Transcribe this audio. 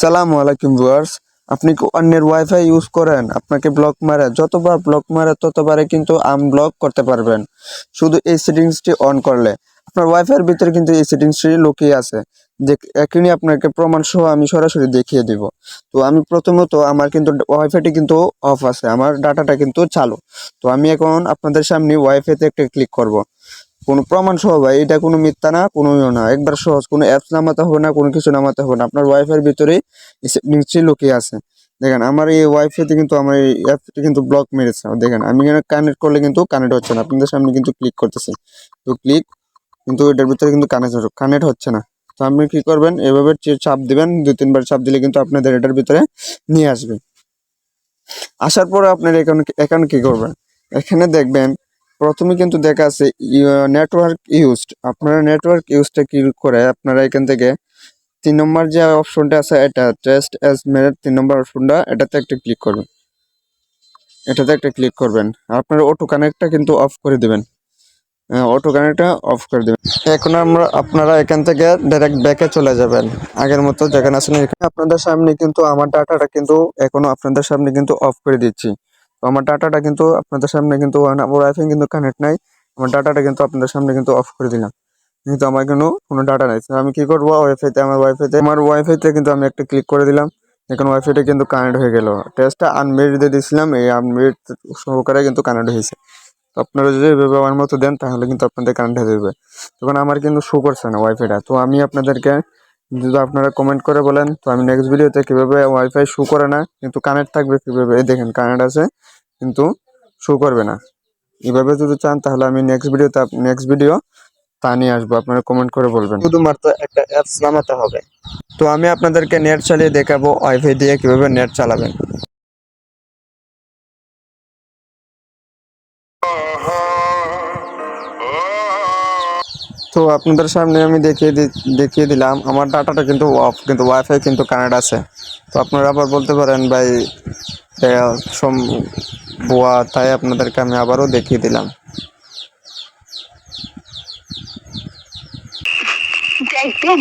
সালাম আলাইকুম ভিউয়ার্স, আপনি কি অন্যের ওয়াইফাই ইউজ করেন? আপনাকে ব্লক মারে। যতবার ব্লক মারে ততবারে কিন্তু আনব্লক করতে পারবেন। শুধু এই সেটিংসটি অন করলে। আপনার ওয়াইফাইয়ের ভিতরে কিন্তু এই সেটিংসটি লুকিয়ে আছে। যে এখনই আপনাকে প্রমাণ সহ আমি সরাসরি দেখিয়ে দিব। তো আমি প্রথমত আমার কিন্তু ওয়াইফাইটি কিন্তু অফ আছে। আমার ডাটাটা কিন্তু চালু। তো আমি এখন আপনাদের সামনে ওয়াইফাইতে একটা ক্লিক করব। কোনো প্রমাণ সহ ভাই, এটা কোনো মিথ্যা না, কোনো ইয়ে না। একবার সহজ, কোনো অ্যাপস নামাতে হবে না, কোনো কিছু নামাতে হবে না। আপনার ওয়াইফাইয়ের ভিতরেই নিশ্চয়ই লুকিয়ে আছে। দেখেন, আমার এই ওয়াইফাইতে কিন্তু আমার এই অ্যাপটি কিন্তু ব্লক মেরেছে। দেখেন, আমি এখানে কানেক্ট করলে কিন্তু কানেক্ট হচ্ছে না। আপনাদের সামনে কিন্তু ক্লিক করতেছি। তো ক্লিক কিন্তু এটার ভিতরে কিন্তু কানেক্ট কানেক্ট হচ্ছে না। তো আপনি কী করবেন? এভাবে চাপ দিবেন। দুই, তিনবার চাপ দিলে কিন্তু আপনাদের এটার ভিতরে নিয়ে আসবে। আসার পরে আপনার এখানে এখানে কী করবেন? এখানে দেখবেন প্রথমে কিন্তু দেখা আছে নেটওয়ার্ক ইউজড আপনারা নেটওয়ার্ক ইউজটা কি করে আপনারা এখান থেকে তিন নম্বর যে অপশনটা আছে, এটা টেস্ট অ্যাজ মেরিট তিন নম্বর অপশনটা এটাতে একটা ক্লিক করবেন। এটাতে একটা ক্লিক করবেন। আপনার অটো কানেক্টটা কিন্তু অফ করে দিবেন। অটো কানেক্টটা অফ করে দিবেন। এখন আমরা, আপনারা এখান থেকে ডাইরেক্ট ব্যাকে চলে যাবেন। আগের মতো যেখানে আছেন এখানে আপনাদের সামনে কিন্তু আমার ডাটাটা কিন্তু এখনও আপনাদের সামনে কিন্তু অফ করে দিচ্ছি। তো আমার ডাটাটা কিন্তু আপনাদের সামনে কিন্তু ওয়াইফাই কিন্তু কানেক্ট নাই, আমার ডাটাটা কিন্তু আপনাদের সামনে কিন্তু অফ করে দিলাম। কিন্তু আমার কোনো কোনো ডাটা নাই আমি কি করব? ওয়াইফাইতে আমার ওয়াইফাইতে আমার ওয়াইফাইতে কিন্তু আমি একটা ক্লিক করে দিলাম, এখন ওয়াইফাইটা কিন্তু কানেক্ট হয়ে গেল। টেস্টটা আনমেরিট দিয়ে দিয়েছিলাম, এই আনমেরিট সহকারে কিন্তু কানেক্ট হয়েছে। তো আপনারা যদি এভাবে আমার মতো দেন, তাহলে কিন্তু আপনাদের কানেক্ট হয়ে যাবে। তখন আমার কিন্তু শো করছে না ওয়াইফাইটা তো আমি আপনাদেরকে যদি আপনারা কমেন্ট করে বলেন, তো আমি নেক্সট ভিডিওতে কীভাবে ওয়াইফাই শো করে না, কিন্তু কানেক্ট থাকবে কীভাবে? এই দেখেন কানেক্ট আছে। কিন্তু শো করবে না। এভাবে যদি চান তাহলে আমি নেক্সট ভিডিওতে নেক্সট ভিডিও তা নিয়ে আসব। আপনারা কমেন্ট করে বলবেন। শুধুমাত্র একটা অ্যাপস নামাতে হবে। তো আমি আপনাদেরকে নেট চালিয়ে দেখাবো ওয়াইফাই দিয়ে কীভাবে নেট চালাবেন। তো আপনাদের সামনে আমি দেখিয়ে দেখিয়ে দিলাম। আমার ডাটাটা কিন্তু অফ কিন্তু ওয়াইফাই কিন্তু কানেক্ট আছে। তো আপনারা আবার বলতে পারেন, ভাই এ, সম ভুয়া তাই আপনাদেরকে আমি আবারও দেখিয়ে দিলাম। দেখবেন?